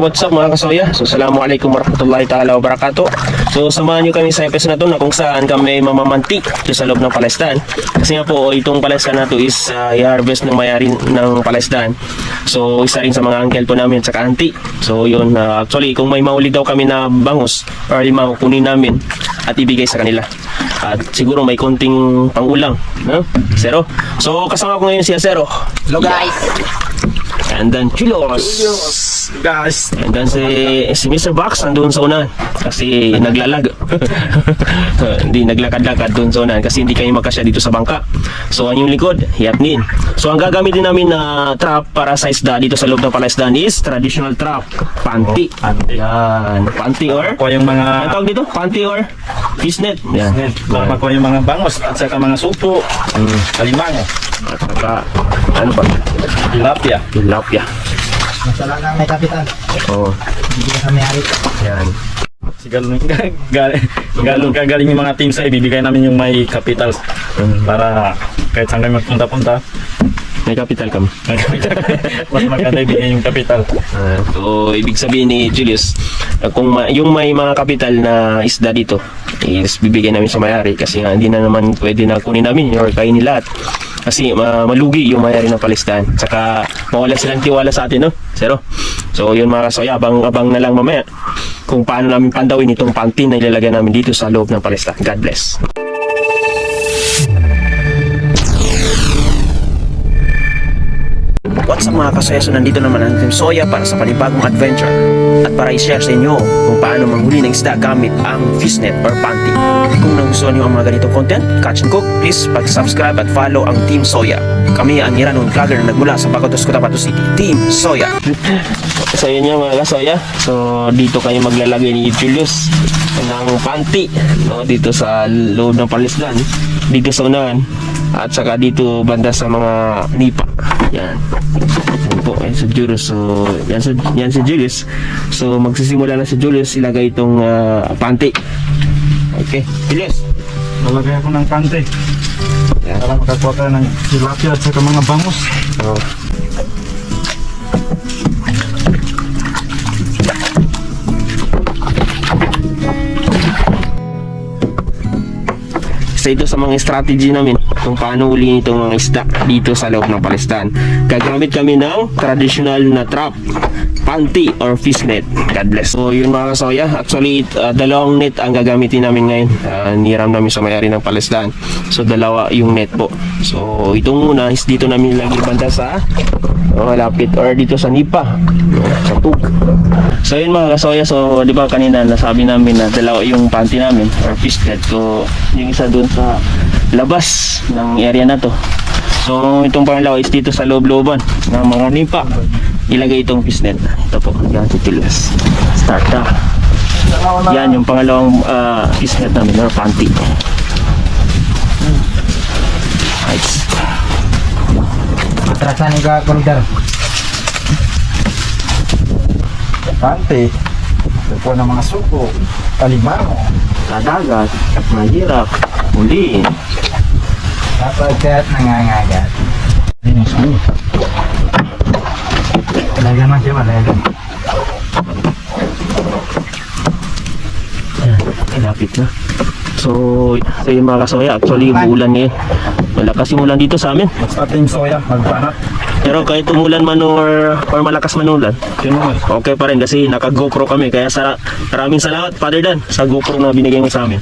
What's up mga kasoya? So, Assalamualaikum warahmatullahi ta'ala wabarakatuh. So, samahan nyo kami sa episode na to na kung saan kami mamamanti dito sa loob ng palestan. Kasi nga po, itong palestan na to is uh, i-harvest ng mayari ng palestan. So, isa rin sa mga uncle po namin sa auntie. So, yun. uh, actually, kung may mauli daw kami na bangus or lima, kunin namin at ibigay sa kanila. At siguro may konting pangulang. No? Zero. So, kasama ko ngayon si Zero. Hello guys. And then, Chilos. Guys. And then si, si Mr. Box nandun sa unahan kasi naglalag. hindi naglakad-lakad doon sa unahan kasi hindi kayo makasya dito sa bangka. So ang yung likod, yapnin. So ang gagamitin namin na trap para sa isda dito sa loob ng palasdan is traditional trap. Panty. Panty. Yan. Panty or? Ako yung mga Ano tawag dito? Panty or? Fish net. Yan. Mama ko yung mga bangos at saka mga supo, Mm. kalimango, At saka, ano pa? tilapia. Tilapia. Masala lang may kapital. Oo. Hindi ka kami ari. Yan. Sigalo galing galing kagaling yung mga team sa ibibigay namin yung may capital para kahit saan kami magpunta-punta May capital kami. may capital. mas maganda ibigay yung capital Ah, so, ibig sabihin ni Julius, kung ma- yung may mga kapital na isda dito, is bibigyan namin sa mayari kasi nga hindi na naman pwede na kunin namin or kainin lahat. Kasi ma- malugi yung mayari ng palistan. Tsaka mawala silang tiwala sa atin, no? Zero. So, yun mga kasoya, abang-abang na lang mamaya kung paano namin pandawin itong panty na ilalagay namin dito sa loob ng palistan. God bless. What's up mga kasaya? So nandito naman ang Team Soya para sa panibagong adventure at para i-share sa inyo kung paano manghuli ng isda gamit ang fishnet or panty. Kung nagustuhan niyo ang mga ganitong content, catch and cook, please pag-subscribe at follow ang Team Soya. Kami ang Iranon vlogger na nagmula sa Bacotos, Cotabato City, Team Soya. sa inyo mga kasoya, so dito kayo maglalagay ni Julius ng panty no, dito sa loob ng palisdan, dito sa unahan at saka dito banda sa mga nipa. Yan. Yan po, yan si Julius. So, yan si, yan si Julius. So, magsisimula na si Julius ilagay itong ah, panty. Okay, Julius. lalagay ako ng kante Yan. para makakuha ka ng tilapia at saka mga bangos Oh. Ito sa mga strategy namin kung paano ulihin itong mga isda dito sa loob ng palistan. Gagamit kami ng traditional na trap, panty or fish net. God bless. So yun mga kasoya, actually uh, dalawang net ang gagamitin namin ngayon. Uh, niram namin sa mayari ng palistan. So dalawa yung net po. So itong muna is dito namin lagi banda sa oh, lapit or dito sa nipa. Sa tug. So yun mga kasoya, so di ba kanina nasabi namin na dalawa yung panty namin or fish net. So yung isa doon sa labas ng area na to. So itong pangalawa is dito sa loob-looban ng mga nipa. Ilagay itong fish net. Ito po, yan si Tilas. Start na. Yan yung pangalawang uh, fish net namin or panty. Right. Atrasan ni ka koridor. kante kuha ng mga supo kalimango Sa dagat, mahirap, muli. Kapag kat nangangagat. ayun yung sumo Talaga man siya malaga. Malapit na. So, so yung mga kasoya, actually umuulan ngayon. Malakas yung ulan dito sa amin. basta team soya magbanat Pero kahit umulan man or, or malakas man ulan, mo okay pa rin kasi naka GoPro kami. Kaya sa, maraming salamat Father Dan sa GoPro na binigay mo sa amin.